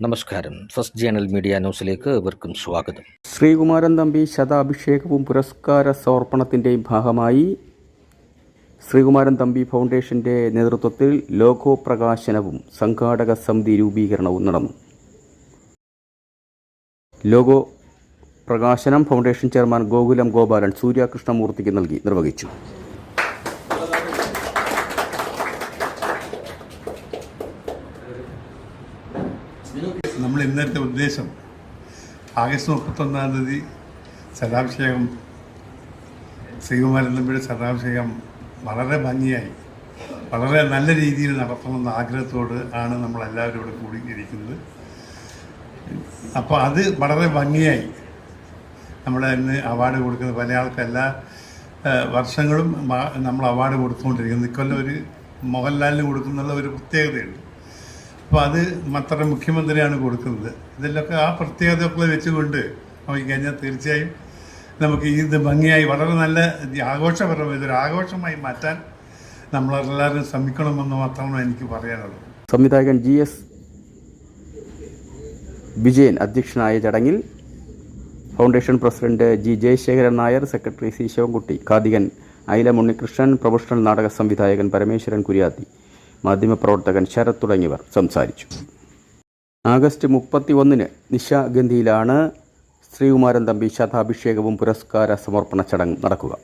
നമസ്കാരം. First journal media ന്യൂസിലേക്ക് ഏവർക്കും സ്വാഗതം. ശ്രീകുമാരൻ തമ്പി ശതാഭിഷേകവും പുരസ്കാര സമർപ്പണത്തിന്റെയും ഭാഗമായി ശ്രീകുമാരൻ തമ്പി ഫൗണ്ടേഷന്റെ നേതൃത്വത്തിൽ ലോഗോ പ്രകാശനവും സംഘാടക സമിതി രൂപീകരണവും നടന്നു. ലോഗോ പ്രകാശനം ഫൗണ്ടേഷൻ ചെയർമാൻ ഗോകുലം ഗോപാലൻ സൂര്യകൃഷ്ണമൂർത്തിക്ക് നൽകി നിർവഹിച്ചു. നമ്മൾ ഇന്നത്തെ ഉദ്ദേശം ആഗസ്റ്റ് മുപ്പത്തൊന്നാം തീയതി ശതാഭിഷേകം ശ്രീകുമാരൻ തമ്പിയുടെ ശതാഭിഷേകം വളരെ ഭംഗിയായി വളരെ നല്ല രീതിയിൽ നടത്തണമെന്ന ആഗ്രഹത്തോട് ആണ് നമ്മളെല്ലാവരും ഇവിടെ കൂടിയിരിക്കുന്നത് അപ്പോൾ അത് വളരെ ഭംഗിയായി നമ്മുടെ ഇന്ന് അവാർഡ് കൊടുക്കുന്ന പല ആൾക്ക് എല്ലാ വർഷങ്ങളും നമ്മൾ അവാർഡ് കൊടുത്തുകൊണ്ടിരിക്കുന്നത്. ഇക്കൊല്ലം ഒരു മോഹൻലാലിന് കൊടുക്കുന്നുള്ള ഒരു പ്രത്യേകതയുണ്ട്. അപ്പോൾ അത് മത്ര മുഖ്യമന്ത്രിയാണ് കൊടുക്കുന്നത്. ഇതിലൊക്കെ ആ പ്രത്യേകതകളെ വെച്ചുകൊണ്ട് നോക്കിക്കഴിഞ്ഞാൽ തീർച്ചയായും നമുക്ക് ഇത് ഭംഗിയായി വളരെ നല്ല ആഘോഷപരമായി ഇതൊരു ആഘോഷമായി മാറ്റാൻ നമ്മളെല്ലാവരും ശ്രമിക്കണമെന്ന് മാത്രമാണ് എനിക്ക് പറയാനുള്ളത്. സംവിധായകൻ ജി എസ് വിജയൻ അധ്യക്ഷനായ ചടങ്ങിൽ foundation president G Jayasekharan Nair secretary C Sivankutty കാതികൻ Unnikrishnan professional നാടക സംവിധായകൻ പരമേശ്വരൻ കുര്യാത്തി മാധ്യമപ്രവർത്തകൻ ശരത് തുടങ്ങിയവർ സംസാരിച്ചു. ആഗസ്റ്റ് മുപ്പത്തി ഒന്നിന് നിശാഗന്ധിയിലാണ് ശ്രീകുമാരൻ തമ്പി ശതാഭിഷേകവും പുരസ്കാര സമർപ്പണ ചടങ്ങ് നടക്കുക.